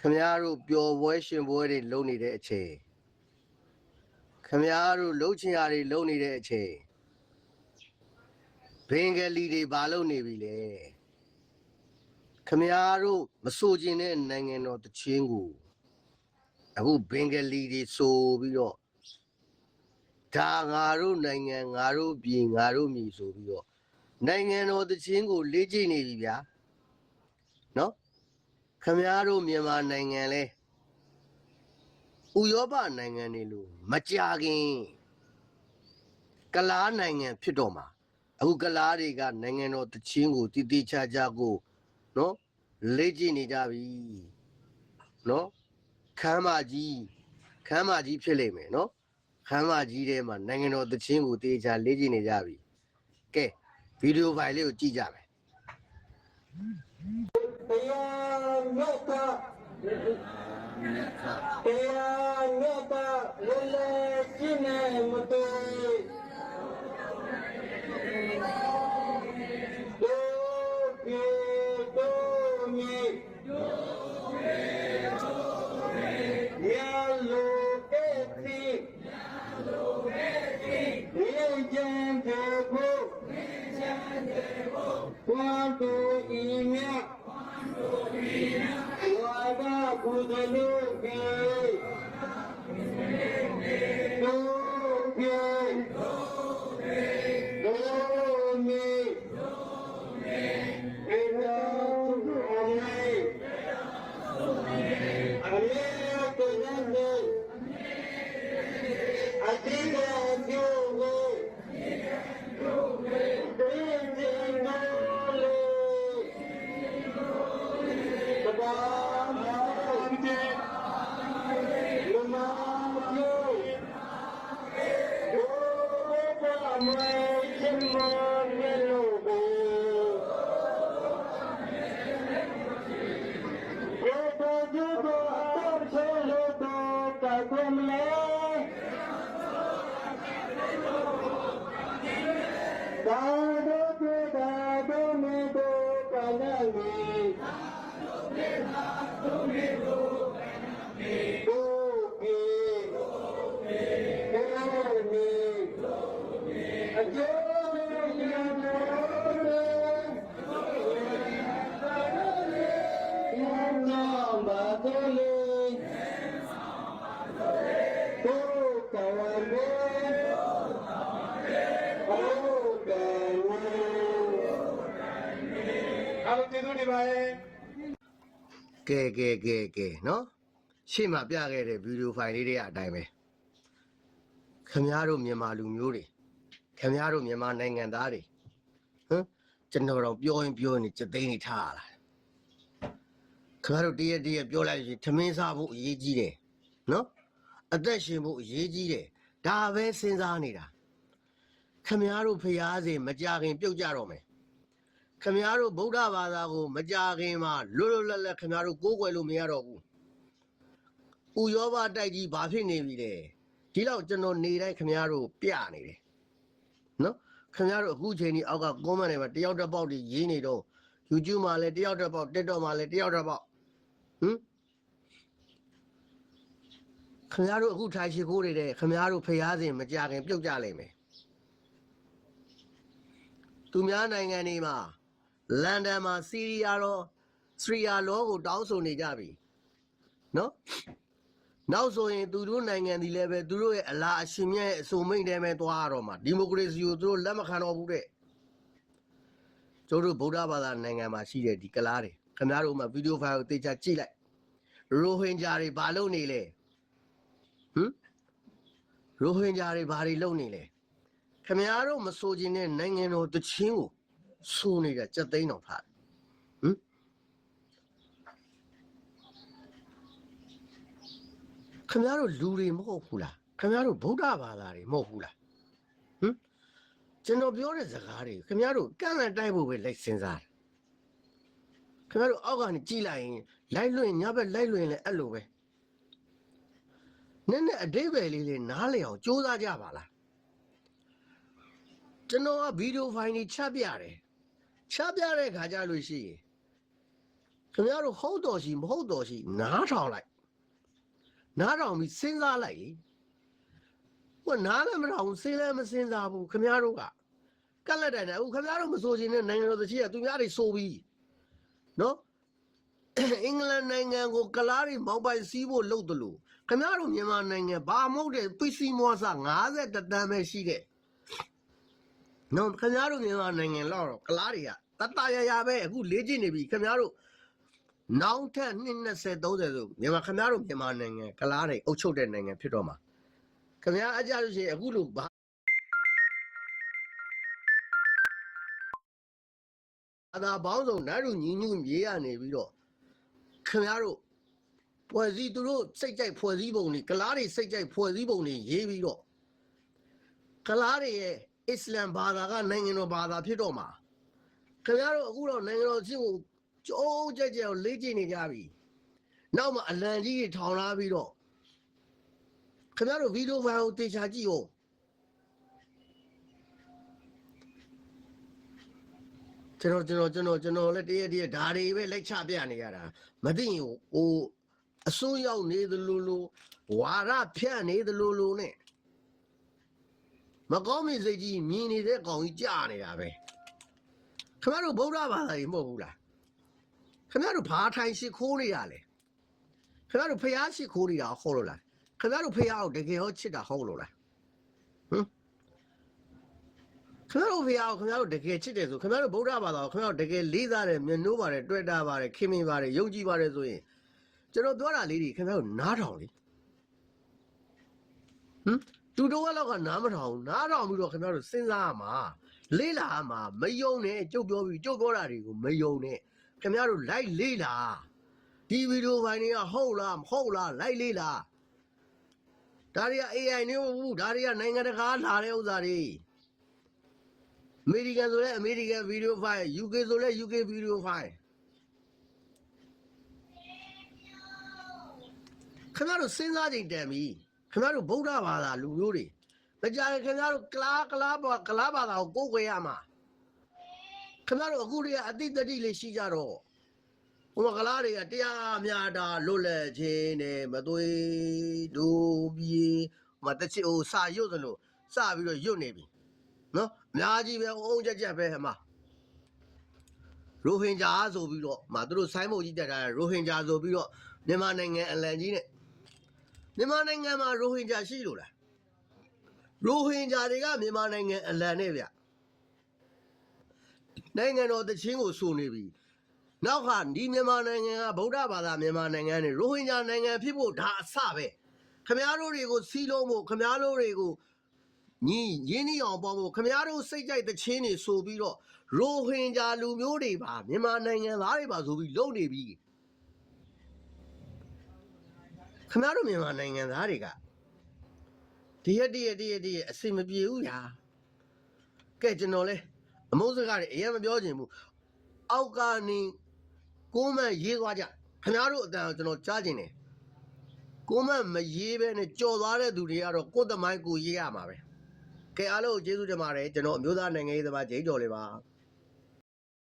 ခမည်းတော်ပျော်ပွဲရှင်ပွဲတွေလုပ်နေတဲ့အချိန်ခမည်းတော်လှုပ်ချင်ရတွေလုပ်နေတဲ့အချိန်ဘင်္ဂလီတွေဘာလုပ်နေပြီလဲခမည်းတော်မစိုးကျင်တဲ့နိုင်ငံတော်တချင်းကိုအခုဘင်္ဂလီတွေဆိုပြီးတော့ဒါငါတို့နိုင်ငံငါတို့ပြည်ငါတို့ပြည်ဆိုပြီးတော့နိုင်ငံတော်တချင်းကိုလေ့ကျင့်နေပြီဗျာနော် ခမည်းတော်မြန်မာနိုင်ငံလဲဥရောပနိုင်ငံတွေလို့မကြခင်ကလားနိုင်ငံဖြစ်တော့မှာအခုကလားတွေကနိုင်ငံတော်တချင်းကိုတည်တည်ချာချာကိုနော်လေ့ကျင့်နေကြပြီနော်ခမ်းမကြီးခမ်းမကြီးဖြစ်လိမ့်မယ်နော်ခမ်းမကြီးထဲမှာနိုင်ငံတော်တချင်းကိုတည်ချာလေ့ကျင့်နေကြပြီကဲဗီဒီယိုဖိုင်လေးကိုကြည့်ကြမယ် တရားမြတ်တာတရားမြတ်တာလဲလဲ ဒကု မောနေလို့ဘောေတောဒုဘောအချေလို့တော့ကကွမလဲသာဒုတေသာဒုမေ ကဲကဲကဲကဲနော်ရှေ့မှာပြခဲ့တဲ့ဗီဒီယိုဖိုင်လေးတွေအတိုင်းပဲခမည်းတော်မြန်မာလူမျိုးတွေခမည်းတော်မြန်မာနိုင်ငံသားတွေဟမ်ကျွန်တော်တော့ပြောရင်ပြောရင်စက်သိန်းနေထားရတာခမည်းတော်တရက်တရက်ပြောလိုက်ရင်ထမင်းစားဖို့အရေးကြီးတယ်နော်အသက်ရှင်ဖို့အရေးကြီးတယ်ဒါပဲစဉ်းစားနေတာခမည်းတော်ဖျားစေမကြခင်ပြုတ်ကြတော့မယ် ခမည်းတော်ဗုဒ္ဓဘာသာကိုမကြခင်မှာလွတ်လွတ်လပ်လပ်ခမည်းတော်ကိုးကွယ်လို့မရတော့ဘူး။ဥယောဘတိုက်ကြီးဘာဖြစ်နေပြီလဲ။ဒီလောက်ကျွန်တော်နေတိုင်းခမည်းတော်ပြနေတယ်။နော်ခမည်းတော်အခုချိန်ကြီးအောက်က comment တွေမှာတယောက်တစ်ပေါက်တွေရေးနေတော့ YouTube မှာလည်းတယောက်တစ်ပေါက် TikTok မှာလည်းတယောက်တစ်ပေါက်ဟမ်ခမည်းတော်အခုထိုင်ရှိခိုးနေတဲ့ခမည်းတော်ဖျားစင်မကြခင်ပြုတ်ကြလိမ့်မယ်။သူများနိုင်ငံတွေမှာ လန်ဒန်မှာစီးရီးယားရောစရီယာလောကိုတောင်းဆိုနေကြပြီနော်နောက်ဆိုရင်သူတို့နိုင်ငံဒီလည်းပဲသူတို့ရဲ့အလားအရှင်မြတ်ရဲ့အစုံမိတ်တဲမဲ့သွားရတော့မှာဒီမိုကရေစီကိုသူတို့လက်မခံတော့ဘူးတဲ့ကျိုးတို့ဗုဒ္ဓဘာသာနိုင်ငံမှာရှိတဲ့ဒီကလားတွေခင်ဗျားတို့မှဗီဒီယိုဖိုင်ကိုတေချာကြည့်လိုက်ရိုဟင်ဂျာတွေဘာလုပ်နေလဲဟမ်ရိုဟင်ဂျာတွေဘာတွေလုပ်နေလဲခင်ဗျားတို့မဆိုချင်တဲ့နိုင်ငံတော်တချင်းကို ဆိုးနေတာစက်သိန်းတော်ဖားဟမ်ခင်ဗျားတို့လူတွေမဟုတ်ဘူးလားခင်ဗျားတို့ဗုဒ္ဓဘာသာတွေမဟုတ်ဘူးလားဟမ်ကျွန်တော်ပြောတဲ့စကားတွေခင်ဗျားတို့ကန့်လန့်တိုက်ဖို့ပဲလိုက်စဉ်းစားတယ်ခင်ဗျားတို့အောက်ကနေကြည်လိုက်ရင်လိုက်လွင့်ညဘက်လိုက်လွင့်လဲအဲ့လိုပဲနည်းနည်းအတိတ်ပဲလေးလေးနားလည်အောင်စူးစမ်းကြပါလားကျွန်တော်ကဗီဒီယိုဖိုင်တွေချပြတယ် ချပြတဲ့ခါကြလို့ရှိရင်ခခင်ဗျားတို့ဟုတ်တော်ရှိမဟုတ်တော်ရှိနားထောင်လိုက်နားထောင်ပြီးစဉ်းစားလိုက်လေဟိုနားလည်းမထောင်ဘူးစဉ်းလည်းမစဉ်းစားဘူးခင်ဗျားတို့ကကက်လက်တိုင်တယ်အခုခင်ဗျားတို့မစိုးချင်တဲ့နိုင်ငံတော်တချီကသူများတွေစိုးပြီးနော်အင်္ဂလန်နိုင်ငံကိုကလားတွေမောင်းပိုင်စီးဖို့လုပ်တယ်လို့ခင်ဗျားတို့မြန်မာနိုင်ငံဘာမဟုတ်တဲ့ပစ္စည်းမွားစား50တန်းပဲရှိတဲ့ နော်ခင်ဗျားတို့မြန်မာနိုင်ငံလောက်တော့ကလားတွေကတတရရပဲအခုလေးကျင်နေပြီခင်ဗျားတို့နောက်ထပ်220 30ဆိုမြန်မာခင်ဗျားတို့မြန်မာနိုင်ငံကလားတွေအုပ်ချုပ်တဲ့နိုင်ငံဖြစ်တော့မှာခင်ဗျားအကြလို့ရှိရင်အခုလိုဘာအသာဘောင်းဆောင်ဓာတ်လူညီညွတ်မြေးရနေပြီးတော့ခင်ဗျားတို့ဖွဲ့စည်းသူတို့စိတ်ကြိုက်ဖွဲ့စည်းပုံတွေကလားတွေစိတ်ကြိုက်ဖွဲ့စည်းပုံတွေရေးပြီးတော့ကလားတွေရဲ့ အစ္စလမ်ဘာသာကနိုင်ငံတော်ဘာသာဖြစ်တော့မှာခင်ဗျားတို့အခုတော့နိုင်ငံတော်ချင်းကိုကြိုးကြက်ကြက်ကိုလေးကျနေကြပြီနောက်မှအလံကြီးတွေထောင်လာပြီးတော့ခင်ဗျားတို့ဗီဒီယိုဖိုင်ကိုတေချာကြည့်ဦးကျွန်တော်ကျွန်တော်ကျွန်တော်ကျွန်တော်လည်းတရက်တရက်ဓာတွေပဲလက်ချပြနေရတာမသိရင်ဟိုအစိုးရောက်နေသလိုလိုဝါရဖြန့်နေသလိုလိုနဲ့ မကောင်းမင်းစိတ်ကြီးမြင်နေတဲ့ကောင်ကြီးကြာနေတာပဲခင်ဗျားတို့ဗုဒ္ဓဘာသာကြီးမဟုတ်ဘူးလားခင်ဗျားတို့ဘာထိုင်ရှိခိုးနေရလဲခင်ဗျားတို့ဖျားရှိခိုးနေတာဟုတ်လို့လားခင်ဗျားတို့ဖျားကိုတကယ်ဟောချစ်တာဟုတ်လို့လားဟမ်ခင်ဗျားတို့ဖျားကိုခင်ဗျားတို့တကယ်ချစ်တယ်ဆိုခင်ဗျားတို့ဗုဒ္ဓဘာသာကိုခင်ဗျားတို့တကယ်လေးစားတယ်မျက်နှိုးပါတယ်တွေ့တာပါတယ်ခင်မင်ပါတယ်ယုံကြည်ပါတယ်ဆိုရင်ကျွန်တော်ပြောတာလေးတွေခင်ဗျားတို့နားထောင်လေဟမ် သူတို့ကတော့ကနားမထောင်ဘူးနားထောင်ပြီးတော့ခင်ဗျားတို့စဉ်းစားရမှာလေးလာရမှာမယုံနဲ့ကြုတ်ပြောပြီးကြုတ်ပြောတာတွေကိုမယုံနဲ့ခင်ဗျားတို့လိုက်လေးလာဒီဗီဒီယိုဖိုင်တွေကဟုတ်လားမဟုတ်လားလိုက်လေးလာဒါတွေက AI နေမဟုတ်ဘူးဒါတွေကနိုင်ငံတကာလာတဲ့ဥစ္စာတွေအမေရိကန်ဆိုလဲအမေရိကန်ဗီဒီယိုဖိုင် UK ဆိုလဲ UK ဗီဒီယိုဖိုင်ခင်ဗျားတို့စဉ်းစားကြည့်တန်ပြီ ခင်ဗျားတို့ဗုဒ္ဓဘာသာလူမျိုးတွေမကြခင်ခင်ဗျားတို့ကလားကလားဘာကလားဘာသာကိုကိုးကွယ်ရမှာခင်ဗျားတို့အခုတည်းကအတိတ်တတိလေးရှိကြတော့ဟိုမှာကလားတွေကတရားများတာလွတ်လပ်ခြင်းနဲ့မသွေးဒူပြေမတချစ်ဟိုစာရွတ်သလိုစပြီးတော့ရွတ်နေပြီနော်အများကြီးပဲအုံကြက်ကြက်ပဲဟမှာရိုဟင်ဂျာဆိုပြီးတော့မသူတို့ဆိုင်းမုတ်ကြီးတက်တာရိုဟင်ဂျာဆိုပြီးတော့မြန်မာနိုင်ငံအလံကြီးနဲ့ မြန်မာနိုင်ငံမှာရိုဟင်ဂျာရှိလို့လားရိုဟင်ဂျာတွေကမြန်မာနိုင်ငံအလံနဲ့ဗျနိုင်ငံတော်တချင်းကိုစုနေပြီနောက်ကဒီမြန်မာနိုင်ငံကဗုဒ္ဓဘာသာမြန်မာနိုင်ငံနဲ့ရိုဟင်ဂျာနိုင်ငံဖြစ်ဖို့ဒါအစပဲခမားတို့တွေကိုစီးလုံးဖို့ခမားတို့တွေကိုညီရင်းနှီးအောင်ပေါ့ဖို့ခမားတို့စိတ်ကြိုက်တချင်းတွေဆိုပြီးတော့ရိုဟင်ဂျာလူမျိုးတွေပါမြန်မာနိုင်ငံသားတွေပါဆိုပြီးလုံနေပြီ ခင်ဗျားတို့မြန်မာနိုင်ငံသားတွေကဒီရက်တရက်တရက်တရက်အစင်မပြေဘူးညာကဲကျွန်တော်လဲအမုန်းစကားတွေအရင်မပြောချင်ဘူးအောက်ကနေကိုမန့်ရေးသွားကြခင်ဗျားတို့အတန်ကိုကျွန်တော်ကြားချင်တယ်ကိုမန့်မရေးပဲနဲ့ကြော်သွားတဲ့သူတွေကတော့ကိုယ်သမိုင်းကိုရေးရမှာပဲကဲအားလုံးကိုကျေးဇူးတင်ပါတယ်ကျွန်တော်အမျိုးသားနိုင်ငံရေးသမားဂျိမ်းကျော်လေးပါ